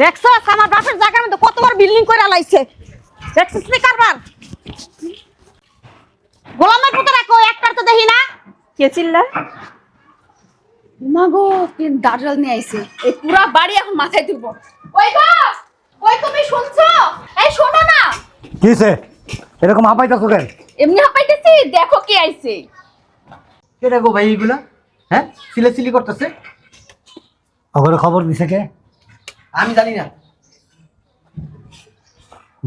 দেখছ? আমার বাপের জায়গার মধ্যে কতবার বিল্ডিং করে লাইছে দেখছিস নি কারবার? গোলামের পুত্র রাখো একটার তো দেখি না। কে চিল্লা? মাগো কি দাঁড়াল নিয়ে আইছে। এই পুরা বাড়ি এখন মাথায় তুলবো। ওই গো ওই তুমি শুনছো? এই শোনো না। কিসে এরকম হাঁপাইতেছো কেন? এমনি হাঁপাইতেছি দেখো কি আইছে। কেটা গো ভাই এইগুলা হ্যাঁ? সিলেসিলি করতেছে? ওখানে খবর দিছে কে? আমি জানি না।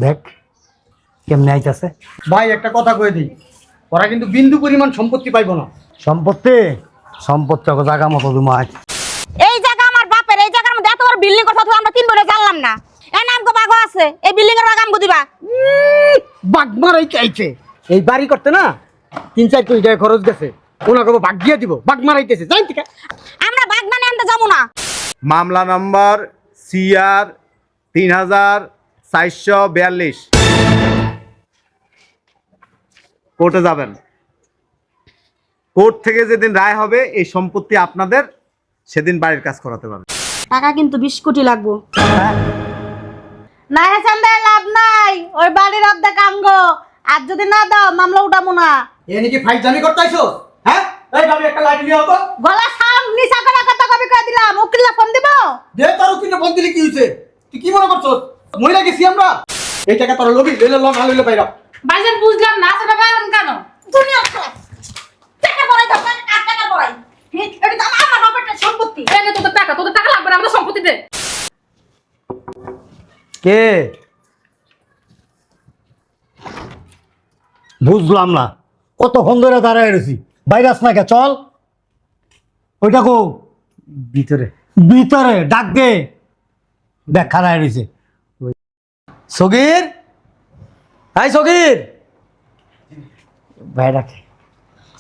দেখ কেমনে আইতাছে? ভাই একটা কথা কয়ে দিই। ওরা কিন্তু বিন্দু পরিমাণ সম্পত্তি পাইবো না। সম্পত্তি? সম্পত্তি ওকে জায়গা মতো আজ এই জায়গা আমার বাপের এই জায়গার মধ্যে এত বড় বিল্ডিং কথা তো আমরা তিন বলে জানলাম না। এই নাম কো বাগো আছে এই বিল্ডিং এর বাগাম দিবা। বাগমারাই চাইছে। এই বাড়ি করতে না তিন চার কোটি টাকা খরচ গেছে। ওনাকে বাগ দিয়ে দিব বাগ মারাইতেছে। জানি আমরা বাগ মানে আনতে যাব না। মামলা নম্বর সিআর তিন হাজার চারশো বিয়াল্লিশ। কোর্টে যাবেন। কোর্ট থেকে যেদিন রায় হবে এই সম্পত্তি আপনাদের সেদিন বাড়ির কাজ করাতে পারবেন টাকা কিন্তু বিশ কোটি লাগবো। না হেসান দেয় লাভ নাই। ওই বাড়ির অর্ধেক আঙ্গো। আর যদি না দাও মামলা উঠাবো না। এ নাকি ফাইট জানি করতে আইছো হ্যাঁ? এই ভাবি একটা লাইট নিয়ে হতো গলা সাউন্ড নিশা করে কবি কয়ে দিলাম উকিল্লা ফোন দিব। দে তোর কিনে বল দিলি কি হইছে তুই কি মনে করছস? মহিলা গেছি আমরা। এই টাকা তোর লবি লইলে লন লইলে বাইরা ভাইজান বুঝলাম না সেটা বাইরন কেন? দুনিয়া খারাপ টাকা বড়াই দাও টাকা টাকা বড়াই এটা তো আমার বাপের সম্পত্তি। এই নে তোদের টাকা তোদের টাকা লাগবে না আমাদের সম্পত্তি দে। কে? বুঝলাম না। কতক্ষণ ধরে দাঁড়ায় রয়েছি? বাইরে আস না কে চল। ওইটা কো। ভিতরে। ভিতরে ডাক দে। দেখ খারায় রয়েছে। সগির? হাই সগির। ভাই ডাকে।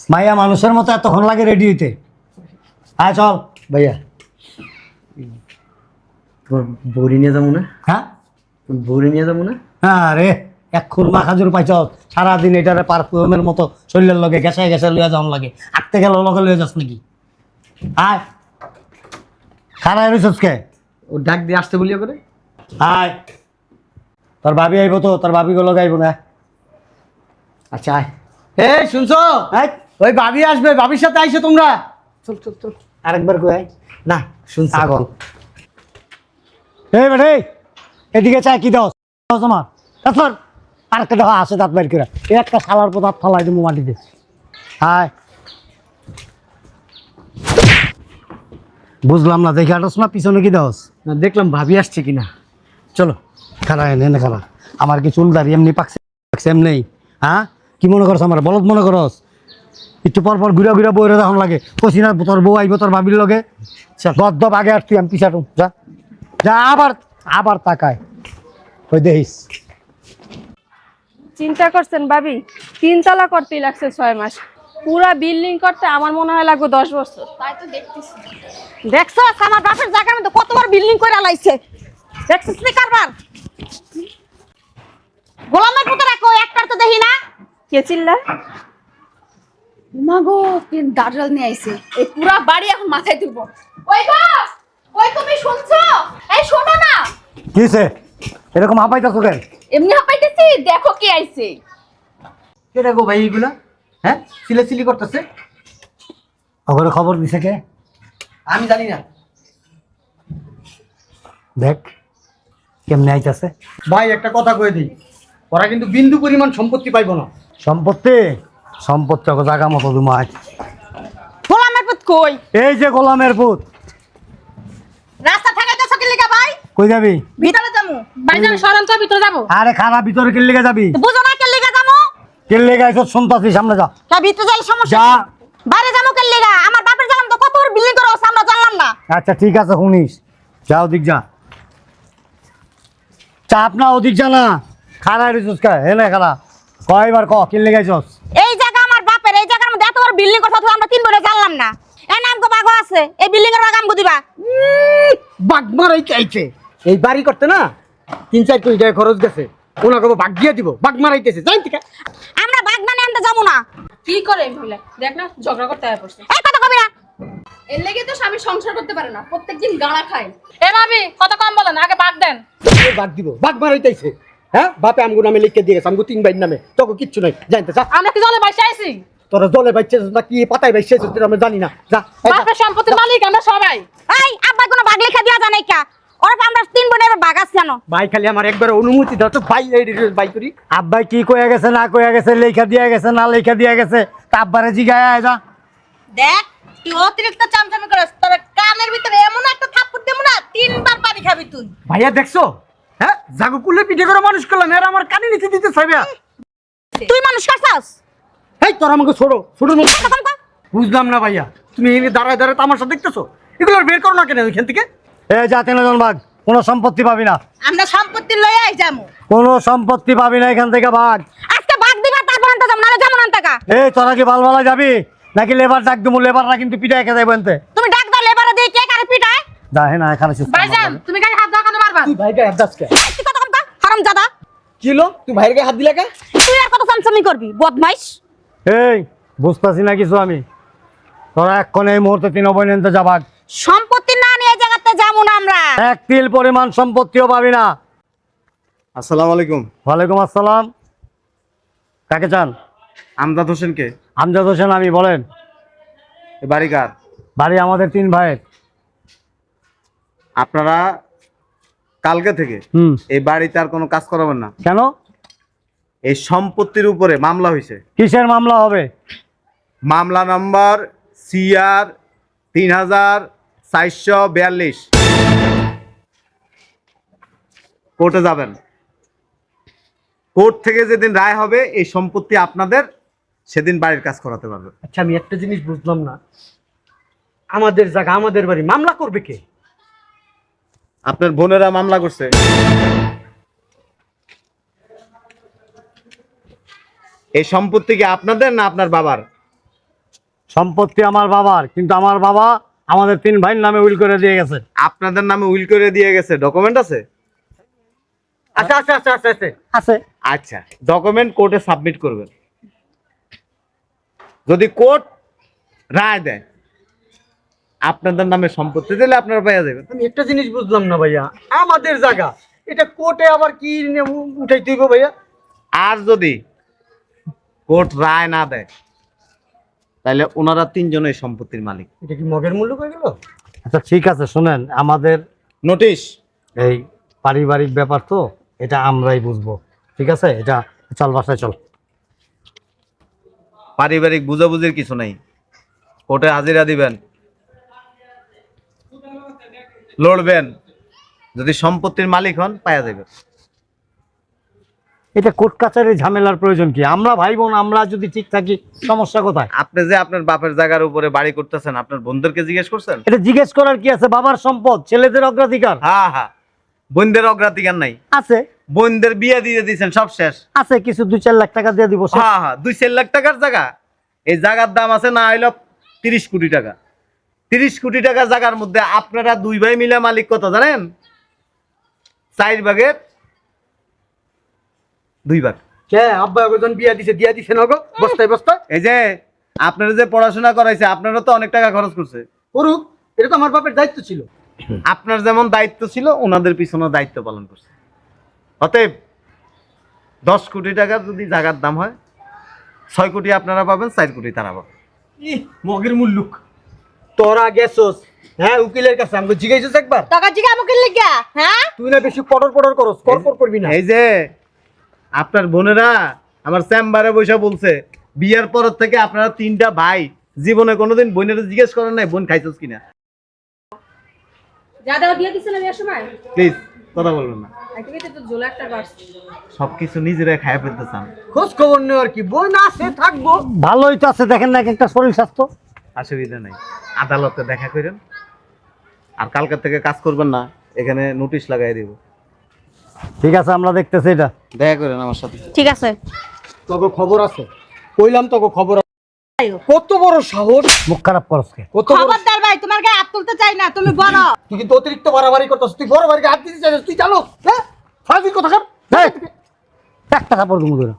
মাইয়া মানুষের মতো এতক্ষণ লাগে রেডি হইতে। আয় চল। ভাইয়া। তোমার বৌরি নিয়ে যাব না? হ্যাঁ? বৌরি নিয়ে যাব না? আরে এক খুর মাখাজুর পাইছ। সারাদিন এটারে পারফিউমের মতো শরীরের লগে গেছে গেছে লইয়া যাওয়ার লাগে। আটতে গেল লগে লইয়া যাস নাকি? আয়। খারায় রইছস কে? ও ডাক দিয়ে আসতে বলিয়া করে। আয়। তোর ভাবি আইব তো তোর ভাবি গুলো গাইব না। আচ্ছা আয়। শুনছো? ওই ভাবি আসবে ভাবির সাথে আইসো তোমরা। চল চল চল। আরেকবার কই না শুনছো। আগল এই বেটে এদিকে চাই কি দাও তোমার তারপর আরেকটা দেখা আছে দাঁত বাইর করে। একটা শালার পর দাঁত ফালাই দিব মাটিতে। হায় বুঝলাম না দেখে আটস না পিছনে কি দাওস? না দেখলাম ভাবি আসছে কিনা। চলো। খারা এনে এনে খারা আমার কি চুল দাঁড়িয়ে এমনি পাকছে পাকছে এমনি? হ্যাঁ? কি মনে করছ আমার? বলদ মনে করস একটু পর পর ঘুরা ঘুরা বইরে তখন লাগে। কষি না তোর বউ আইব তোর ভাবির লগে। দপ দপ আগে আর তুই আমি পিছাটু যা। যা আবার আবার তাকায়। ওই দেখিস? চিন্তা করছেন ভাবি? তিনতলা করতেই লাগছে ছয় মাস। পুরা বিল্ডিং করতে আমার মনে হয় লাগবে দশ বছর। তাই তো দেখতেছি। দেখছ? আমার বাপের জায়গার মধ্যে কতবার বিল্ডিং করে লাইছে দেখছিস নি কারবার? গোলামের পুত্র রাখো একটার তো দেখি না। কে চিল্লা? মাগো কি দাঁড়াল নিয়ে আইছে। এই পুরা বাড়ি এখন মাথায় তুলবো। ওই গো ওই তুমি শুনছো? এই শোনো না। কিসে এরকম হাঁপাইতেছো কেন? এমনি হাঁপাইতেছি দেখো কি আইছে। কেটা গো ভাই এইগুলা হ্যাঁ? সিলেসিলি করতেছে? ওখানে খবর দিছে কে? আমি জানি না। দেখ কেমনে আইতাছে? ভাই একটা কথা কয়ে দিই। ওরা কিন্তু বিন্দু পরিমাণ সম্পত্তি পাইবো না। সম্পত্তি? সম্পত্তি ওকে জায়গা মতো আজ গোলামের পুত কই? এই যে গোলামের পুত। রাস্তা ঠেকাইতেছ কি লিগা ভাই? কই যাবি? ভিতরে যামু ভাইজান সরেন তো ভিতরে যাব। আরে খারাপ ভিতরে কিল লেগে যাবি? বুঝো না কে লিগা যামু কিল লেগে আইছ শুনতাছি সামনে যা। তা ভিতরে যাইলে সমস্যা যা? বাইরে যামু কে লিগা? আমার বাপের জায়গা তো কতবার বিল্ডিং করে আছে আমরা জানলাম না। আচ্ছা ঠিক আছে শুনিস। যা ওদিক যা। চাপ না ওদিক যা না। রিসুস হে না খারা কয়বার ক এই জায়গা আমার বাপের এই জায়গার মধ্যে এত বড় বিল্ডিং কথা আমরা তিন বলে জানলাম না। এই নাম বাগো আছে এই বিল্ডিং এর দিবা। বাগ মারাই চাইছে এই বাড়ি করতে না তিন চার কোটি টাকা খরচ গেছে। ওনাকে বাগ দিয়ে দিব বাগ মারাইতেছে। জানি থেকে আমরা বাগ মানে আনতে যাব না। কি করে মহিলা? দেখ না ঝগড়া করতে আয় পড়ছে। এই কথা কবি না। এর লেগে তো স্বামী সংসার করতে পারে না প্রত্যেকদিন গাড়া খায়। এ ভাবি কত কম বলেন আগে বাদ দেন। এ বাদ দিব বাঘ মারাইতেছে হ্যাঁ? বাপে আমগো নামে লিখে দিয়ে গেছে আমগো তিন ভাইয়ের নামে। তোকে কিচ্ছু নাই জানতে যা আমরা কি জলে বাইসে আইছি? তোরা জলে বাইছে না কি পাতায় বাইছে আমরা জানি না। যা বাপের সম্পত্তির মালিক আমরা সবাই। এই আব্বাই কোনো বাঘ লেখা দেওয়া জানাই কা। ওরা আমরা তিন বোনের বাঘ আছে জানো। ভাই খালি আমার একবার অনুমতি দাও তো ভাই ভাই করি। আব্বাই কি কয়ে গেছে না কয়ে গেছে লেখা দিয়া গেছে না লেখা দিয়া গেছে তা আব্বারে জিগায় আয় যা। দেখ তুই অতিরিক্ত চামচামি করিস তোর কানের ভিতরে এমন একটা থাপ্পড় দেবো না তিনবার পানি খাবি তুই। ভাইয়া দেখছ? হ্যাঁ? জাগো কুলে পিঠে করে মানুষ করলাম এরা আমার কানে নিচে দিতে চাইবে তুই মানুষ কাছাস এই তোরা আমাকে ছোড়ো ছোড়ো না। বুঝলাম না ভাইয়া তুমি এনে দাঁড়ায় দাঁড়ায় তামাশা দেখতেছো? এগুলো বের করো না কেন ওইখান থেকে? এ যা তিনজন ভাগ কোনো সম্পত্তি পাবি না। আমরা সম্পত্তি লয়ে আই যাব। কোনো সম্পত্তি পাবি না এখান থেকে ভাগ আজকে বাঘ দিবা তারপর আনতে যাব নাহলে যেমন আনতে কা এই তোরা কি বালবালা যাবি? নাকি লেবার ডাক দেবো লেবাররা কিন্তু পিঠা একে দেবো এনতে। তুমি ডাক দাও লেবারে দিয়ে কে কারে পিটায়? যা হে না এখানে ভাইজান তুমি গায়ে হাত দেখানো পারবা তুই ভাইকে হাত দাসকে তুই কত কম কা হারাম জাদা কি হলো? তুই ভাইয়ের গায়ে হাত দিলে কে? তুই আর কত চামচামি করবি বদমাইশ? এই বুঝতেছি না কিছু আমি। তোরা এক্ষণ এই মুহূর্তে তিন বই নিতে যা সম্পত্তি না নিয়ে এই জায়গাতে যাব না আমরা। এক তিল পরিমাণ সম্পত্তিও পাবি না। আসসালামু আলাইকুম। ওয়ালাইকুম আসসালাম। কাকে চান? আমজাদ হোসেনকে? আমজাদ হোসেন আমি বলেন। বাড়ি কার? বাড়ি আমাদের তিন ভাইয়ের। আপনারা কালকে থেকে হুম। এই বাড়িতে আর কোনো কাজ করাবেন না। কেন? এই সম্পত্তির উপরে মামলা হয়েছে কিসের মামলা হবে? মামলা নাম্বার সিআর তিন হাজার চারশো বিয়াল্লিশ। কোর্টে যাবেন। কোর্ট থেকে যেদিন রায় হবে এই সম্পত্তি আপনাদের সেদিন বাড়ির কাজ করাতে পারবে। আচ্ছা আমি একটা জিনিস বুঝলাম না। আমাদের জায়গা আমাদের বাড়ি মামলা করবে কে? আপনার বোনেরা মামলা করছে। এই সম্পত্তি কি আপনাদের না আপনার বাবার? সম্পত্তি আমার বাবার কিন্তু আমার বাবা আমাদের তিন ভাইয়ের নামে উইল করে দিয়ে গেছে। আপনাদের নামে উইল করে দিয়ে গেছে ডকুমেন্ট আছে? আচ্ছা আচ্ছা আচ্ছা আচ্ছা আচ্ছা আছে। আচ্ছা ডকুমেন্ট কোর্টে সাবমিট করবেন। যদি কোর্ট রায় দেয় আপনাদের নামে সম্পত্তি দিলে আপনারা পাইয়া যাবেন। আমি একটা জিনিস বুঝলাম না ভাইয়া আমাদের জায়গা এটা কোর্টে আবার কি নিয়ে উ- উঠাইতে হইব ভাইয়া? আর যদি কোর্ট রায় না দেয় তাহলে ওনারা তিনজনের সম্পত্তির মালিক। এটা কি মগের মূল্য হয়ে গেল? আচ্ছা ঠিক আছে শুনেন আমাদের নোটিশ এই পারিবারিক ব্যাপার তো এটা আমরাই বুঝব। ঠিক আছে? এটা চল বাসায় চল। পারিবারিক বুঝাবুঝির কিছু নাই। কোর্টে হাজিরা দিবেন। লড়বেন। যদি সম্পত্তির মালিক হন পাওয়া যাবে এটা কোর্ট কাছারির ঝামেলার প্রয়োজন কি? আমরা ভাই বোন আমরা যদি ঠিক থাকি সমস্যা কোথায়? আপনি যে আপনার বাপের জায়গার উপরে বাড়ি করতেছেন আপনার বোনদেরকে জিজ্ঞেস করছেন? এটা জিজ্ঞেস করার কি আছে? বাবার সম্পদ ছেলেদের অগ্রাধিকার? হ্যাঁ হ্যাঁ। বোনদের অগ্রাধিকার নাই। আছে। বোনদের বিয়ে দিয়ে দিয়েছেন সব শেষ। আছে কিছু দুই চার লাখ টাকা দিয়ে দিব হ্যাঁ হ্যাঁ দুই চার লাখ টাকার জায়গা। এই জায়গার দাম আছে না হইল তিরিশ কোটি টাকা। তিরিশ কোটি টাকার জায়গার মধ্যে আপনারা দুই ভাই মিলে মালিক কত জানেন? চার ভাগের দুই ভাগ। কে? আব্বা একজন বিয়া দিছে দিয়া দিছে না গো? বস্তায় বস্তায়? এই যে আপনারা যে পড়াশোনা করাইছে আপনারা তো অনেক টাকা খরচ করছে। করুক এটা তো আমার বাপের দায়িত্ব ছিল। আপনার যেমন দায়িত্ব ছিল ওনাদের পিছনে দায়িত্ব পালন করছে। অতএব দশ কোটি টাকার যদি জায়গার দাম হয় ছয় কোটি আপনারা পাবেন চার কোটি তারা পাবেন। মগের মুল্লুক। তোরা গেছস হ্যাঁ উকিলের কাছে আমাকে জিজ্ঞাসা একবার? টাকা জিগা আমাকে লিগা হ্যাঁ? তুই না বেশি পটর পটর করস কর কর করবি না। এই যে আপনার বোনেরা আমার চেম্বারে বসে বলছে বিয়ের পর থেকে আপনারা তিনটা ভাই জীবনে কোনোদিন বোনের জিজ্ঞেস করেন নাই বোন খাইছস কিনা? যা দেওয়া দিয়ে দিছে না বিয়ের সময়? প্লিজ কথা বলবেন না। সবকিছু নিজেরাই খাইয়া ফেলতে চান। খোঁজ খবর নেওয়ার কি বই না সে থাকব। ভালোই তো আছে দেখেন না একটা শরীর স্বাস্থ্য। অসুবিধা নেই। আদালতে দেখা করেন। আর কালকে থেকে কাজ করবেন না এখানে নোটিশ লাগাই দিব। ঠিক আছে আমরা দেখতেছি এটা। দেখা করেন আমার সাথে। ঠিক আছে। তোকে খবর আছে। কইলাম তোকে খবর আছে। কত বড় সাহস। মুখ খারাপ করসকে কত বড় ভাই তোমার গায়ে হাত তুলতে চাই না তুমি বড় তুই কিন্তু অতিরিক্ত বাড়াবাড়ি করতেছ তুই বড় বাড়িকে হাত দিতে চাইছিস তুই জানো হ্যাঁ? ফাজিল কথা এক টাকা পড়ব মুদুরা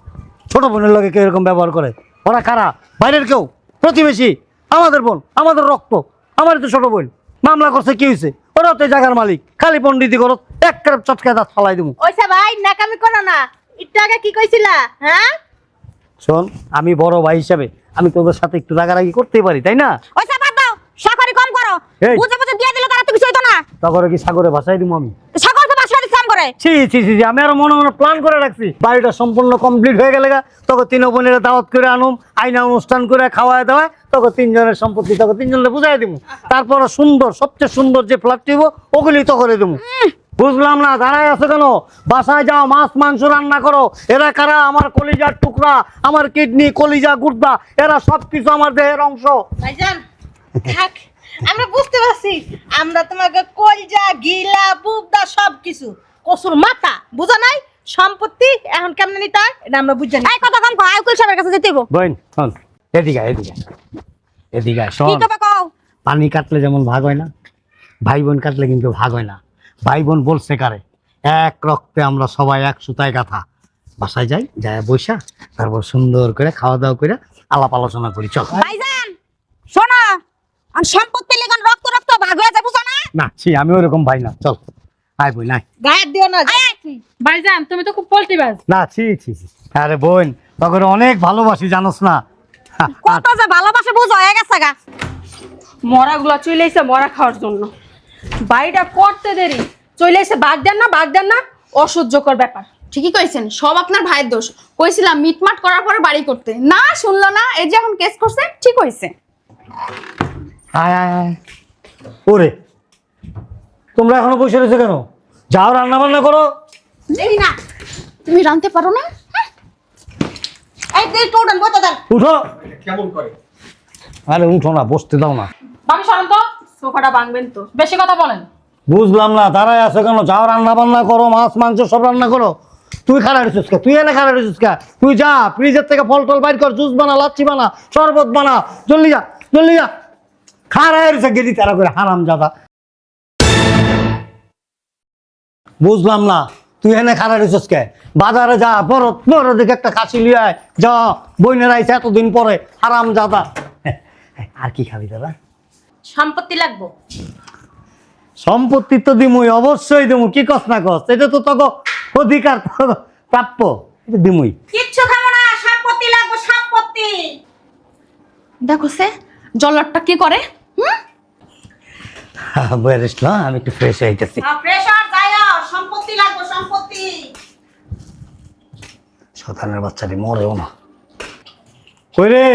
ছোট বোনের লোকে কেউ এরকম ব্যবহার করে? ওরা কারা? বাইরের কেউ? প্রতিবেশী? আমাদের বোন? আমাদের রক্ত? আমার তো ছোট বোন। মামলা করছে কি হয়েছে? ওরা তো জায়গার মালিক। খালি পন্ডিতি করো এক কাপ চটকায় দাঁত ফালাই দেবো ওইসা ভাই নাকামি করো না। একটু আগে কি কইছিলা হ্যাঁ? শোন আমি বড় ভাই হিসাবে আমি তোদের সাথে একটু রাগারাগি করতেই পারি তাই না? ওই সাকরি কম করো। বুঝে বুঝে দিয়ে দিলে তারা তো কিছু হইতো না। তারপরে কি সাগরে ভাসাই দিব আমি? সাকর তো বাসা দিচ্ছে আম করে। ছি ছি ছি আমি আরও মনে মনে প্ল্যান করে রাখছি। বাড়িটা সম্পূর্ণ কমপ্লিট হয়ে গেলে তখন তিন বোনের দাওয়াত করে আনুম আইনা অনুষ্ঠান করে খাওয়ায় দাওয়ায় তখন তিনজনের সম্পত্তি তখন তিনজনের বুঝাই দিব তারপরে সুন্দর সবচেয়ে সুন্দর যে ফ্ল্যাট দিব ওগুলি তো করে দেবো বুঝলাম না দাঁড়ায় আছে কেন? বাসায় যাও মাছ মাংস রান্না করো। এরা কারা? আমার কলিজার টুকরা আমার কিডনি কলিজা গুর্দা এরা সবকিছু আমার দেহের অংশ। ভাইজান থাক আমরা বুঝতে পারছি। আমরা তোমাকে কলজা গিলা বুবদা সব কিছু কসুর মাথা বুঝা নাই? সম্পত্তি এখন কেমনে নিতে হয় এটা আমরা বুঝে এই কথা কম কও আইকুল সাহেবের কাছে যেতে হইব। বোন শোন এদিকে আয়, এদিকে এদিকে আয়, কি শোন কবে কও? পানি কাটলে যেমন ভাগ হয় না ভাই বোন কাটলে কিন্তু ভাগ হয় না। ভাই বোন বলছে কারে? এক রক্তে আমরা সবাই এক সুতায় গাথা। বাসায় যাই যায় বৈশা তারপর সুন্দর করে খাওয়া দাওয়া করে আলাপ আলোচনা করি চল। ভাইজান শোনো। আর সম্পত্তি লেগন রক্ত রক্ত ভাগ হয়ে যায় বুঝো না? না ছি আমি ওরকম ভাই না। চল। আয় বই নাই গায়ের দিও না। ভাইজান তুমি তো খুব পল্টিবাজ না ছি ছি। আরে বোন তখন অনেক ভালোবাসি জানোস না? কত যে ভালোবাসে বুঝ হয়ে গেছে গা। মরাগুলো চলে এসে মরা খাওয়ার জন্য। বাড়িটা করতে দেরি। চলে এসে বাগ দেন না বাগ দেন না। অসহ্যকর ব্যাপার। ঠিকই কইছেন সব আপনার ভাইয়ের দোষ। কইছিলাম মিটমাট করার পরে বাড়ি করতে। না শুনলো না এই যে এখন কেস করছে ঠিক হয়েছে আয় আয় আয়। ওরে তোমরা এখনও বসে রয়েছো কেন? যাও রান্না বান্না করো। দেরি না। তুমি রানতে পারো না? এই দেন উঠো। কেমন করে? আরে উঠো না বসতে দাও না। ভাবি সরেন সোফাটা ভাঙবেন তো। বেশি কথা বলেন। বুঝলাম না আছো কেন? যাও রান্না বান্না করো মাছ মাংস সব রান্না করো। তুই খারাপ রেছিস কা? তুই এনে খারাপ রেছিস কা? তুই যা ফ্রিজের থেকে ফল টল বাইর কর জুস বানা লাচ্ছি বানা শরবত বানা। জলদি যা জলদি যা। রেছে গেলি তারা করে হারাম জাদা বুঝলাম না তুই এনে খারাপ রেছিস কে? বাজারে যা বড় বড় দিকে একটা কাশি লিয়ে আয়। যা বইনের আইছে এতদিন পরে হারাম জাদা আর কি খাবি দাদা? সম্পত্তি লাগবো। সম্পত্তি তো দিমুই অবশ্যই দিমু কি কস না কস? এটা তো তক অধিকার প্রাপ্য। এটা দিমুই। কিচ্ছু খাব না সম্পত্তি লাগবে সম্পত্তি। দেখো সে জল্লাদটা কি করে? হুম? না আমি একটু ফ্রেশ হয়ে যাচ্ছি প্রেশার যাও সম্পত্তি লাগবে সম্পত্তি। শতানের বাচ্চাটি মরেও না। কই রে?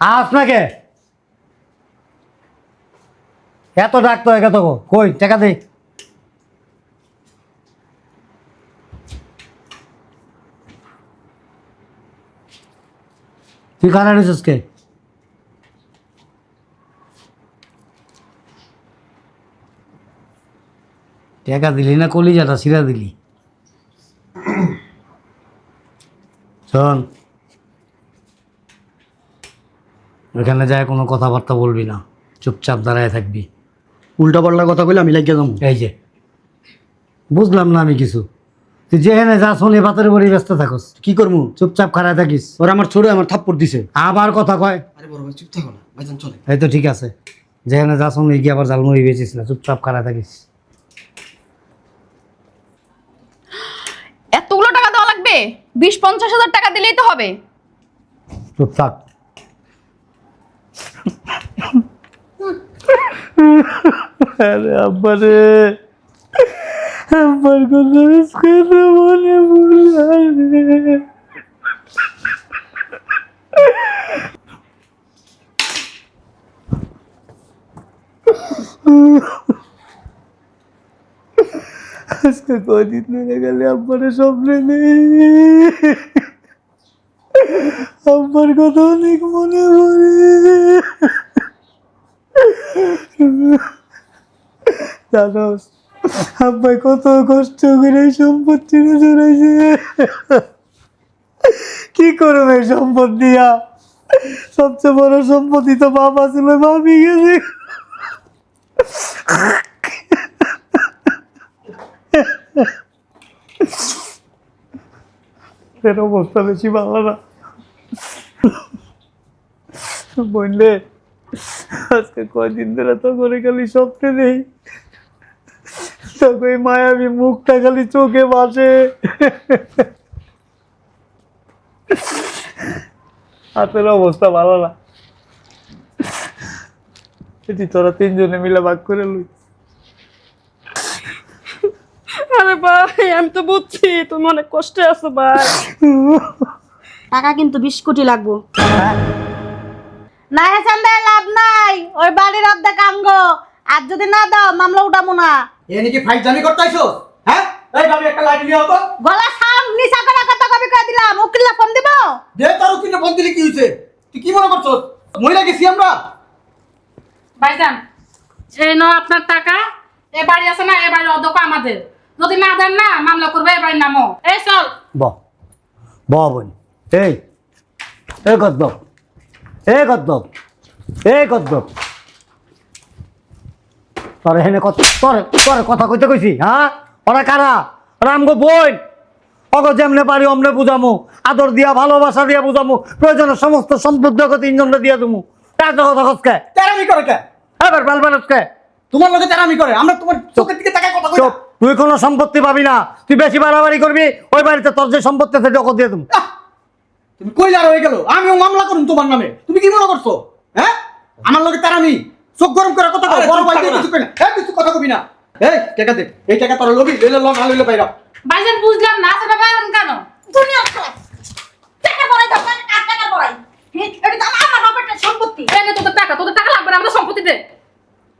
আপনাকে? এত ডাকতো একে তো কই টাকা দে। তুই কারা রেছিস কে টাকা দিলি না কলিজাটা সিরা দিলি? শোন ওখানে যায় কোনো কথাবার্তা বলবি না চুপচাপ দাঁড়ায় থাকবি। উল্টা পাল্টা কথা কইলে আমি লাগিয়ে যাব। এই যে বুঝলাম না আমি কিছু। তুই যেখানে যা শোনে বাতের বাড়ি ব্যস্ত থাকস। কি করব? চুপচাপ খারায় থাকিস। ওরা আমার ছোট আমার থাপ্পড় দিছে। আবার কথা কয়। আরে বড় ভাই চুপ থাকো না ভাইজান চলে। এই তো ঠিক আছে। যেখানে যা শোনে গিয়ে আবার জালমুড়ি বেচিস না চুপচাপ খারায় থাকিস। এতগুলো টাকা দেওয়া লাগবে? বিশ পঞ্চাশ হাজার টাকা দিলেই তো হবে। চুপচাপ আরে আব্বা রে কথা কেন মনে ভুলে আজকে কদিন ধরে গেলে আব্বারে স্বপ্নে নেই। আব্বার কথা অনেক মনে পড়ে। জানোস আব্বাই কত কষ্ট করে এই সম্পত্তিটা জড়াইছে। কি করবে সম্পদ দিয়া? সবচেয়ে বড় সম্পত্তি তো বাবা ছিল ভাবি গেছে। এর অবস্থা বেশি ভালো না। বললে আজকে কয়দিন ধরে তো করে খালি স্বপ্নে নেই। তোকে মায়াবী মুখটা খালি চোখে বাসে। হাতের অবস্থা ভালো না। এটি তোরা তিনজনে মিলে ভাগ করে লই। আরে ভাই আমি তো বুঝছি তুমি অনেক কষ্টে আছো ভাই। টাকা কিন্তু বিশ কোটি লাগবো। না হেসান লাভ নাই। ওই বাড়ির অর্ধেক আঙ্গ। আর যদি না দাও মামলা উঠাবো না। এ নাকি ফাইট জানি করতে আইছো হ্যাঁ? এই ভাবি একটা লাইট নিয়ে আও গলা সাম নিশা করে কথা কবি কয়ে দিলাম উকিল্লা ফোন দিব? দে তার কিনে ফোন দিলে কি হইছে? তুই কি মনে করছস? মহিলা গেছি আমরা। ভাইজান এই নাও আপনার টাকা এ বাড়ি আছে না এ বাড়ির অধ্যক্ষ আমাদের। যদি না দেন না মামলা করবে এ বাড়ির নামও। এই চল। ব ব বোন। এই এ গদ্দব। এ গদ্দব। এ গদ্দব। তোর হেনে কত তোর তোর কথা কইতে কইছি হ্যাঁ? ওরা কারা? ওরা আমগো বোন। অগ যেমনে পারি অমনে বুঝামু। আদর দিয়া ভালোবাসা দিয়া বুঝামু। প্রয়োজনে সমস্ত সম্পদ জগৎ দিয়া দিমু। তার কথা কসকে তেরামি করে কে? এবার বাল বালসকে তোমার লগে তেরামি করে। আমরা তোমার চোখের দিকে তাকায় কথা চুপ। তুই কোনো সম্পত্তি পাবি না। তুই বেশি বাড়াবাড়ি করবি ওই বাড়িতে তোর যে সম্পত্তি আছে জগৎ দিয়ে দেবো! তুমি কইলা হয়ে গেল। আমিও মামলা করুন তোমার নামে। তুমি কি মনে করছ? হ্যাঁ? আমার লগে তারামি। চোখ গরম করে কথা কও বড় ভাই কিছু কই না। হ্যাঁ কিছু কথা কবি না। এই টাকা দে? এই টাকা তোর লবি লইলে লগ না লইলে বাইরা। ভাইজান বুঝলাম না সেটা বাইরেন কেন? দুনিয়া খারাপ টাকা পড়াই দাও আর টাকা পড়াই। এটা তো আমার সম্পত্তি। এই নে তোদের টাকা তোদের টাকা লাগবে না আমাদের সম্পত্তি দে।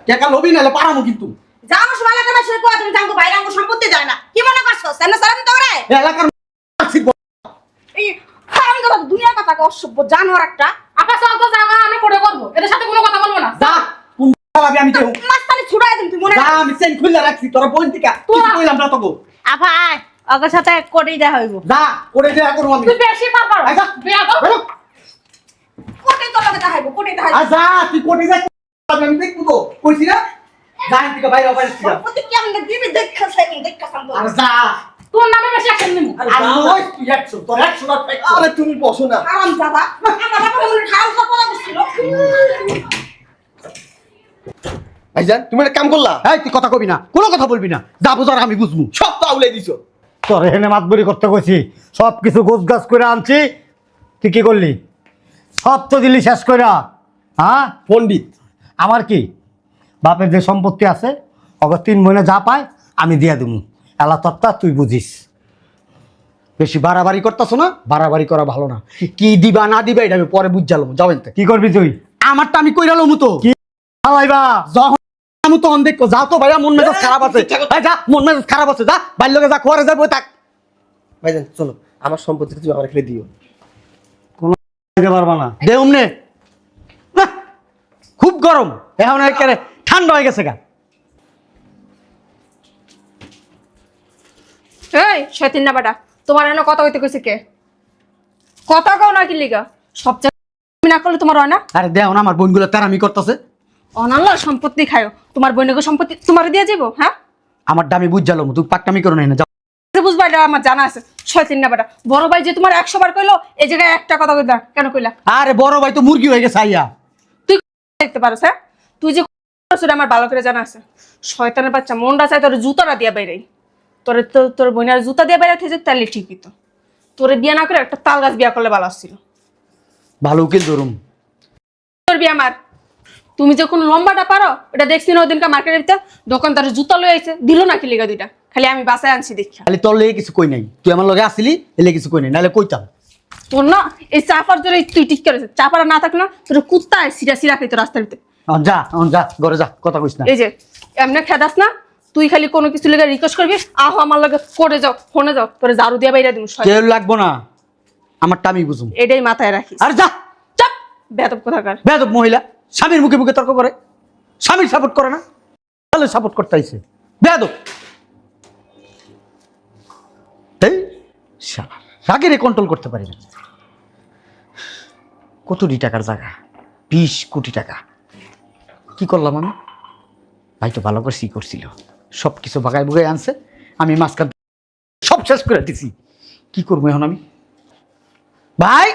টাকা লবি নালে পারামু কিন্তু। জানো সময় লাগে না সে কোয়া তুমি জানতো বাইরে আমার সম্পত্তি যায় না। কি মনে করছ? সেন সালাম তো করে এই এলাকার এই হারাম দাদা দুনিয়ার কথা অসভ্য জানোয়ার একটা। আপা চল তো জায়গা আমি করে করব। এদের সাথে কোনো কথা বলব না। যা। ভাবি আমি দেও মাস্তানি ছুড়াই দিন তুই মনে যা আমি চেন খুললা রাখছি তোর বোন টিকা তুই কইলাম না তোকে। আফা আয় ওর সাথে কোটেই দেওয়া হইব। যা করে দে করু আমি। তুই বেশি পার পার আচ্ছা। বিয়া বেরো। কোটে তো লাগে দেখাইবো কোটে দেখাইবো যা তুই কোটি যা আমি দেখব তো। কইছি না? এখান থেকে বাইরে বাইরে যা সম্পত্তি কেমন দিবি? দেখা সাইন দেখা সামতো আর যা। তোর নামে বেশি অ্যাকশন নিবো। আর নয় তুই তোর না আরে তুমি বসো না। দাদা আমার মনে ভাইজান তুমি একটা কাম করলা? এই তুই কথা কবি না। কোনো কথা বলবি না। যা বুঝার আমি বুঝব। সব তো আউলাই দিছো। তোর এখানে মাতবরি করতে কইছি। সব কিছু গোছ গাছ করে আনছি। তুই কি করলি? সব তো দিলি শেষ হ্যাঁ? পণ্ডিত। আমার কি? বাপের যে সম্পত্তি আছে অগর তিন মহিনে যা পায় আমি দিয়া দেবো এলা তত্তা তুই বুঝিস। বেশি বাড়াবাড়ি করতেছো না? বাড়াবাড়ি করা ভালো না। কি দিবা না দিবা এটা আমি পরে বুঝালো যাবেন তো কি করবি তুই? আমারটা আমি কইরালো মতো যখন আমি দেখো যাও তো ভাইয়া মন মেজাজ খারাপ আছে। ভাই যা মন মেজাজ খারাপ আছে যা বাইর লোকে যা খোয়ারে যাব থাক। ভাইজান চলো আমার সম্পত্তি তুমি আমার খেলে দিও। দিতে পারবা না। খুব গরম। এখন একেবারে ঠান্ডা হয়ে গেছে গা। এই শয়তিন না বেটা তোমার এনে কথা কইতে কইছে কে? কথা কও না কি লিগা? সব না করলে তোমার হয় না? আরে দেও না আমার বোনগুলো তেরামি করতেছে। অনাল্লা সম্পত্তি খায়ো। তোমার বোনকে সম্পত্তি তোমার দিয়ে যাব হ্যাঁ? আমার দামি বুঝালো তুই পাকটামি করো না যাও। বুঝবা এটা আমার জানা আছে। শয়তিন না বেটা বড় ভাই যে তোমার একশো বার কইলো এই জায়গায় একটা কথা কইলা কেন কইলা? আরে বড় ভাই তো মুরগি হয়ে গেছে আইয়া। তুই দেখতে পারোস হ্যাঁ? তুই যে আমার ভালো করে জানা আছে। শয়তানের বাচ্চা মনটা চাই তোর জুতাটা দিয়া বেরাই তোর তো তোর বোনের জুতা দিয়ে যে তাহলে ঠিকই তো। তোরে বিয়ে না করে একটা তাল গাছ বিয়া করলে ভালো আসছিল ভালো উকিল ধরুম। তোর বিয়ে আমার। তুমি যখন লম্বাটা পারো ওটা দেখছি না ওদিনকে মার্কেটের ভিতর দোকানদার জুতা লয়ে আইছে দিল না কি লিগা দুইটা? খালি আমি বাসায় আনছি দেখি খালি তোর লেগে কিছু কই নাই। তুই আমার লগে আসিলি এলে কিছু কই নাই নাহলে কইতাম। তোর না এই চাপার জন্য তুই ঠিক করেছে চাপাটা না থাকলে তোর কুত্তায় সিরা সিরা খাইতো রাস্তার ভিতরে। যা যা ঘরে যা কথা কইস না। এই যে এমনি খেদাস না তুই খালি কোনো কিছু লেগে রিকোয়েস্ট করবি আহ আমার লগে করে যাও ফোনে যাও তোরে ঝাড়ু দিয়ে বাইরে দিন কেউ লাগবো না আমারটা আমি বুঝুম। এটাই মাথায় রাখিস। আর যা! চাপ! বেদব কোথাকার। বেদব মহিলা। স্বামীর মুখে মুখে তর্ক করে, স্বামীর সাপোর্ট করে না, তাহলে সাপোর্ট করতে আইছে। বেদব এই শালা, রাগেরে কন্ট্রোল করতে পারি না। কতটি টাকার জায়গা? বিশ কোটি টাকা। কি করলাম আমি? ভাই তো ভালো করে সি করছিল। সব কিছু বাগায় বুগায় আনছে। আমি মাঝখান সব শেষ করে দিছি। কি করব এখন আমি? ভাই!